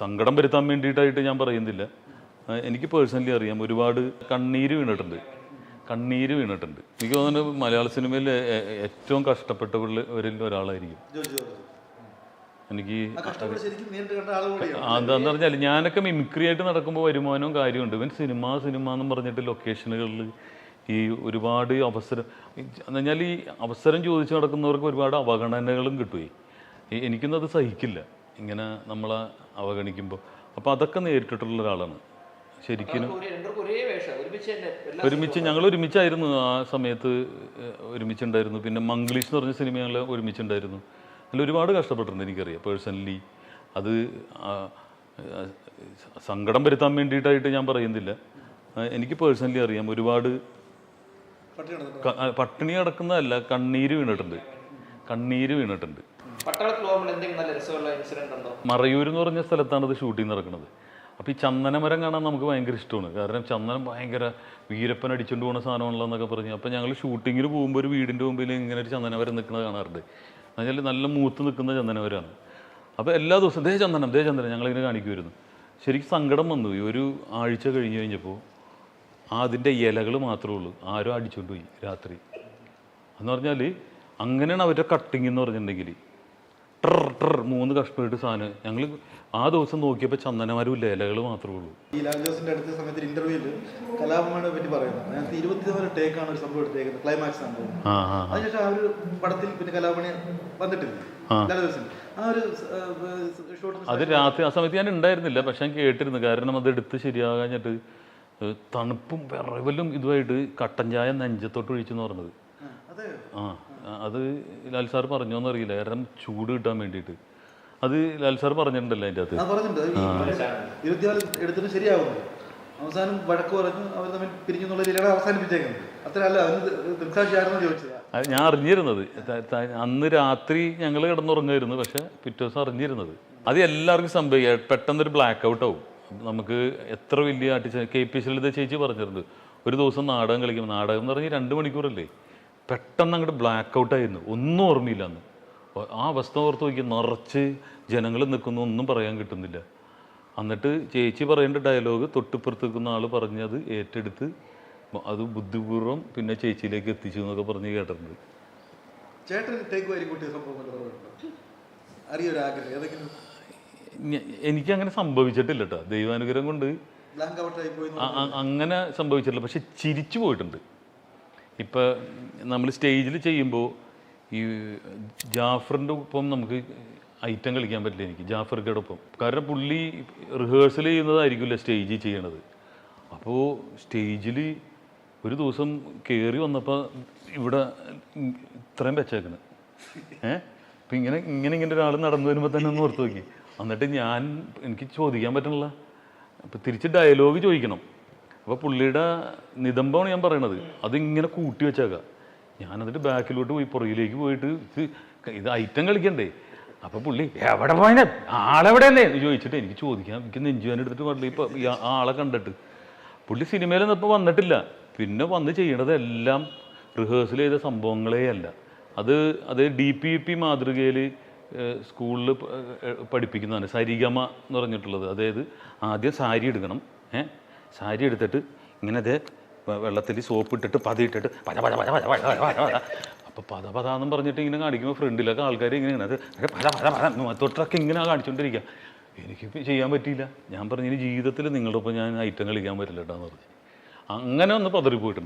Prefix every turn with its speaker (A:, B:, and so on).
A: സങ്കടം വരുത്താൻ വേണ്ടിയിട്ടായിട്ട് ഞാൻ പറയുന്നില്ല. എനിക്ക് പേഴ്സണലി അറിയാം. ഒരുപാട് കണ്ണീര് വീണിട്ടുണ്ട്. കണ്ണീര് വീണിട്ടുണ്ട്. എനിക്ക് തോന്നുന്നു മലയാള സിനിമയിൽ ഏറ്റവും കഷ്ടപ്പെട്ടവരിൽ ഒരാളായിരിക്കും. എനിക്ക് അതെന്ന് പറഞ്ഞാൽ ഞാനൊക്കെ മിമിക്രി ആയിട്ട് നടക്കുമ്പോൾ വരുമാനവും കാര്യമുണ്ട് ഇവൻ സിനിമ സിനിമ എന്ന് പറഞ്ഞിട്ട് ലൊക്കേഷനുകളിൽ ഈ ഒരുപാട് അവസരം എന്ന് പറഞ്ഞാൽ ഈ അവസരം ചോദിച്ച് നടക്കുന്നവർക്ക് ഒരുപാട് അവഗണനകളും കിട്ടുകയും എനിക്കൊന്നും അത് സഹിക്കില്ല. ഇങ്ങനെ നമ്മളെ അവഗണിക്കുമ്പോൾ അപ്പോൾ അതൊക്കെ നേരിട്ടിട്ടുള്ള ഒരാളാണ്. ശരിക്കും
B: രണ്ടുപേർക്കും ഒരേ വേഷം. ഒരുമിച്ച്
A: ഞങ്ങൾ ഒരുമിച്ചായിരുന്നു ആ സമയത്ത് ഒരുമിച്ചുണ്ടായിരുന്നു. പിന്നെ മംഗ്ലീഷ് എന്ന് പറഞ്ഞ സിനിമ ഞങ്ങൾ ഒരുമിച്ചുണ്ടായിരുന്നു. അതിൽ ഒരുപാട് കഷ്ടപ്പെട്ടിട്ടുണ്ട് എനിക്കറിയാം പേഴ്സണലി. അത് സങ്കടം വരുത്താൻ വേണ്ടിയിട്ടായിട്ട് ഞാൻ പറയുന്നില്ല. എനിക്ക് പേഴ്സണലി അറിയാം ഒരുപാട് പട്ടിണി കിടക്കുന്നതല്ല കണ്ണീര് വീണിട്ടുണ്ട്. കണ്ണീര് വീണിട്ടുണ്ട്.
B: പട്ടാളത്തിൽ പോകുമ്പോൾ എന്തെങ്കിലും നല്ല രസമുള്ള ഇൻസിഡന്റ് ഉണ്ടോ?
A: മറയൂർ എന്ന് പറഞ്ഞ സ്ഥലത്താണ് ഇത് ഷൂട്ടിംഗ് നടക്കുന്നത്. അപ്പോൾ ഈ ചന്ദനമരം കാണാൻ നമുക്ക് ഭയങ്കര ഇഷ്ടമാണ്. കാരണം ചന്ദനം ഭയങ്കര വീരപ്പൻ അടിച്ചുകൊണ്ട് പോകുന്ന സാധനമാണല്ലോ എന്നൊക്കെ പറഞ്ഞ് അപ്പോൾ ഞങ്ങൾ ഷൂട്ടിങ്ങിന് പോകുമ്പോൾ ഒരു വീടിന്റെ മുമ്പിൽ ഇങ്ങനെ ഒരു ചന്ദനമരം നിൽക്കുന്നത് കാണാറുണ്ട്. എന്നുവെച്ചാൽ നല്ല മൂത്ത് നിൽക്കുന്ന ചന്ദനമരമാണ്. അപ്പോൾ എല്ലാ ദിവസവും ദേ ചന്ദനം ദേ ചന്ദനം ഞങ്ങളിങ്ങനെ കാണിക്കുമായിരുന്നു ശരിക്കും സങ്കടം വന്നു. ഈ ഒരു ആഴ്ച കഴിഞ്ഞ് കഴിഞ്ഞപ്പോൾ അതിന്റെ ഇലകൾ മാത്രമേ ഉള്ളൂ. ആരും അടിച്ചുകൊണ്ട് പോയി രാത്രി. എന്ന് പറഞ്ഞാൽ അങ്ങനെയാണ് അവരുടെ കട്ടിങ് എന്ന് പറഞ്ഞിട്ടുണ്ടെങ്കിൽ ട്ര ട്രർ മൂന്ന് കഷ്ണമായിട്ട് സാധനം. ഞങ്ങൾ ആ ദിവസം നോക്കിയപ്പോൾ ചന്ദനമാരും ഇല്ല ഇലകൾ മാത്രമേ ഉള്ളൂ.
C: ഈ ജോസിന്റെ അടുത്ത സമയത്ത് ഇന്റർവ്യൂൽ കലാഭവനെ പറ്റി പറയുന്നത് അതിനകത്ത് ഇരുപത്തിനാല് ടേക്കാണ് ഒരു സംഭവം എടുത്തേക്കുന്നത് ക്ലൈമാക്സ് സംഭവം അതിനുശേഷം ആ ഒരു പടത്തിൽ പിന്നെ കലാഭവണി വന്നിട്ടില്ല
A: അത് രാത്രി ആ സമയത്ത് ഞാൻ ഉണ്ടായിരുന്നില്ല പക്ഷെ ഞാൻ കേട്ടിരുന്നു. കാരണം അത് എടുത്ത് ശരിയാകാഞ്ഞിട്ട് തണുപ്പും വിറവലും ഇതുമായിട്ട് കട്ടൻ ചായ നെഞ്ചത്തോട്ട് ഒഴിച്ചെന്ന് പറഞ്ഞത്. ആ. അത് ലാൽ സാർ പറഞ്ഞോന്ന് അറിയില്ല കാരണം ചൂട് കിട്ടാൻ വേണ്ടിയിട്ട്. അത് ലാൽ സാർ പറഞ്ഞിട്ടുണ്ടല്ലോ അതിന്റെ അകത്ത്.
C: എടുത്തിട്ട് അവസാനം വഴക്ക് പറഞ്ഞു അവർ തമ്മിൽ രീതിയിലാണ് അവസാനിപ്പിച്ചേക്കുന്നത്. അവന് ദൃക്സാക്ഷിയായിരുന്നു ചോദിച്ചത്.
A: ഞാൻ അറിഞ്ഞിരുന്നത്. അന്ന് രാത്രി ഞങ്ങൾ കിടന്നുറങ്ങായിരുന്നു. പക്ഷെ പിറ്റേ ദിവസം അറിഞ്ഞിരുന്നത്. അത് എല്ലാവർക്കും സംഭവിക്കുക പെട്ടെന്നൊരു ബ്ലാക്ക് ഔട്ട് ആവും നമുക്ക് എത്ര വലിയ ആർട്ടിസ്റ്റ് കെ പി എസ് ചേച്ചി പറഞ്ഞിട്ടുണ്ട്. ഒരു ദിവസം നാടകം കളിക്കുമ്പോൾ നാടകം എന്ന് പറഞ്ഞാൽ രണ്ട് മണിക്കൂറല്ലേ? പെട്ടെന്ന് അങ്ങോട്ട് ബ്ലാക്ക് ഔട്ടായിരുന്നു ഒന്നും ഓർമ്മയില്ല അന്ന്. ആ അവസ്ഥ ഓർത്ത് നോക്കി നിറച്ച് ജനങ്ങൾ നിൽക്കുന്നു ഒന്നും പറയാൻ കിട്ടുന്നില്ല. എന്നിട്ട് ചേച്ചി പറയേണ്ട ഡയലോഗ് തൊട്ടിപ്പുറത്ത് നിൽക്കുന്ന ആൾ പറഞ്ഞത് ഏറ്റെടുത്ത് അത് ബുദ്ധിപൂർവം പിന്നെ ചേച്ചിയിലേക്ക് എത്തിച്ചു എന്നൊക്കെ പറഞ്ഞ് കേട്ടിട്ടുണ്ട്. ഞ- എനിക്കങ്ങനെ സംഭവിച്ചിട്ടില്ല കേട്ടോ ദൈവാനുഗ്രഹം കൊണ്ട് അങ്ങനെ സംഭവിച്ചിട്ടില്ല. പക്ഷെ ചിരിച്ചു പോയിട്ടുണ്ട്. ഇപ്പം നമ്മൾ സ്റ്റേജിൽ ചെയ്യുമ്പോൾ ഈ ജാഫറിന്റെ ഒപ്പം നമുക്ക് ഐറ്റം കളിക്കാൻ പറ്റില്ല എനിക്ക് ജാഫർക്കയുടെ ഒപ്പം. കാരണം പുള്ളി റിഹേഴ്സൽ ചെയ്യുന്നതായിരിക്കില്ല സ്റ്റേജിൽ ചെയ്യണത്. അപ്പോൾ സ്റ്റേജിൽ ഒരു ദിവസം കയറി വന്നപ്പോൾ ഇവിടെ ഇത്രയും വെച്ചേക്കണ്. ഏഹ് അപ്പം ഇങ്ങനെ ഇങ്ങനെ ഇങ്ങനെ ഒരാൾ നടന്നു വരുമ്പോൾ തന്നെ ഒന്ന് ഓർത്ത് നോക്കി. എന്നിട്ട് ഞാൻ എനിക്ക് ചോദിക്കാൻ പറ്റണില്ല. അപ്പം തിരിച്ച് ഡയലോഗ് ചോദിക്കണം. അപ്പോൾ പുള്ളിയുടെ നിതംബമാണ് ഞാൻ പറയണത്. അതിങ്ങനെ കൂട്ടി വെച്ചേക്കാം. ഞാൻ എന്നിട്ട് ബാക്കിലോട്ട് പോയി പുറകിലേക്ക് പോയിട്ട് ഇത് ഇത് ഐറ്റം കളിക്കണ്ടേ? അപ്പോൾ പുള്ളി എവിടെ പോയനെ ആളെവിടെയെന്നേ? ചോദിച്ചിട്ട് എനിക്ക് ചോദിക്കാം. എനിക്ക് നെഞ്ചുവാൻ എടുത്തിട്ട് പറഞ്ഞു ഇപ്പോൾ ആളെ കണ്ടിട്ട്. പുള്ളി സിനിമയിലൊന്നും ഇപ്പോൾ വന്നിട്ടില്ല. പിന്നെ വന്ന് ചെയ്യണതെല്ലാം റിഹേഴ്സൽ ചെയ്ത സംഭവങ്ങളേ അല്ല. അത് അത് ഡി പി പി മാതൃകയിൽ സ്കൂളിൽ പഠിപ്പിക്കുന്നതാണ് സരിഗമ എന്ന് പറഞ്ഞിട്ടുള്ളത്. അതായത് ആദ്യം സാരി എടുക്കണം ഏ? സാരി എടുത്തിട്ട് ഇങ്ങനെ അതേ വെള്ളത്തിൽ സോപ്പ് ഇട്ടിട്ട് പതിയിട്ടിട്ട് പത പത പത പത പത പത പത. അപ്പോൾ പത പത എന്നും പറഞ്ഞിട്ട് ഇങ്ങനെ കാണിക്കുമ്പോൾ ഫ്രണ്ടിലൊക്കെ ആൾക്കാർ ഇങ്ങനെ ഇങ്ങനെ അത് പത പത പത തൊട്ടൊക്കെ ഇങ്ങനെ കാണിച്ചുകൊണ്ടിരിക്കുക എനിക്ക് ചെയ്യാൻ പറ്റിയില്ല. ഞാൻ പറഞ്ഞു ഇനി ജീവിതത്തിൽ നിങ്ങളുടെ ഒപ്പം ഞാൻ ഐറ്റം കളിക്കാൻ പറ്റില്ല കേട്ടോ എന്ന് പറഞ്ഞു. അങ്ങനെ ഒന്ന് പതറിപ്പോയിട്ടുണ്ട്.